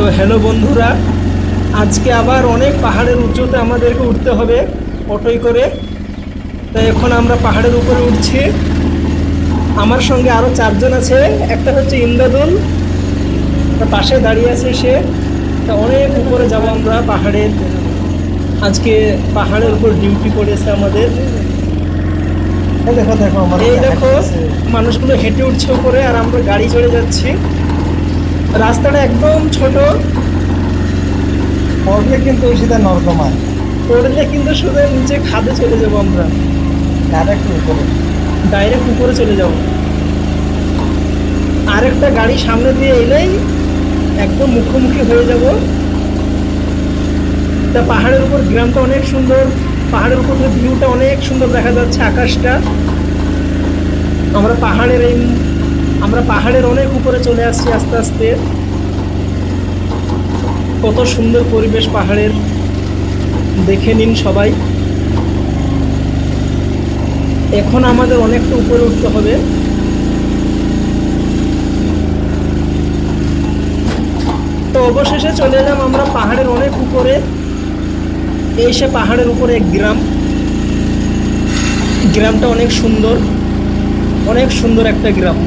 তো হ্যালো বন্ধুরা আজকে আবার অনেক পাহাড়ের উঁচুতে আমাদেরকে উঠতে হবে অটোয় করে। তাই এখন আমরা পাহাড়ের উপরে উঠছি। আমার সঙ্গে আরও চারজন আছে একটা হচ্ছে ইন্দাদুল তার পাশে দাঁড়িয়ে আছে সে। তা অনেক উপরে যাব আমরা পাহাড়ের আজকে পাহাড়ের উপর ডিউটি পড়েছে আমাদের। দেখো দেখো এই দেখো মানুষগুলো হেঁটে উঠছে উপরে আর আমরা গাড়ি চড়ে যাচ্ছি। রাস্তাটা একদম ছোট। পড়লে কিন্তু সেটা নর্দমায়। পড়লে কিন্তু শুধু নিচে খাদে চলে যাব আমরা। ডাইরেক্ট উপরে। ডাইরেক্ট উপরে চলে যাব। আরেকটা গাড়ি সামনে দিয়ে এলেই একদম মুখোমুখি হয়ে যাব। তা পাহাড়ের উপর গ্রামটা অনেক সুন্দর। পাহাড়ের উপর ভিউটা অনেক সুন্দর দেখা যাচ্ছে আকাশটা। আমরা পাহাড়ের এই আমরা পাহাড়ের অনেক উপরে চলে আসছি আস্তে আস্তে। কত সুন্দর পরিবেশ পাহাড়ের। দেখে নিন সবাই। এখন আমাদের অনেকটা উপরে উঠতে হবে। তো অবশেষে চলে এলাম আমরা পাহাড়ের অনেক উপরে। এই সে পাহাড়ের উপরে এক গ্রাম। গ্রামটা অনেক সুন্দর। অনেক সুন্দর একটা গ্রাম।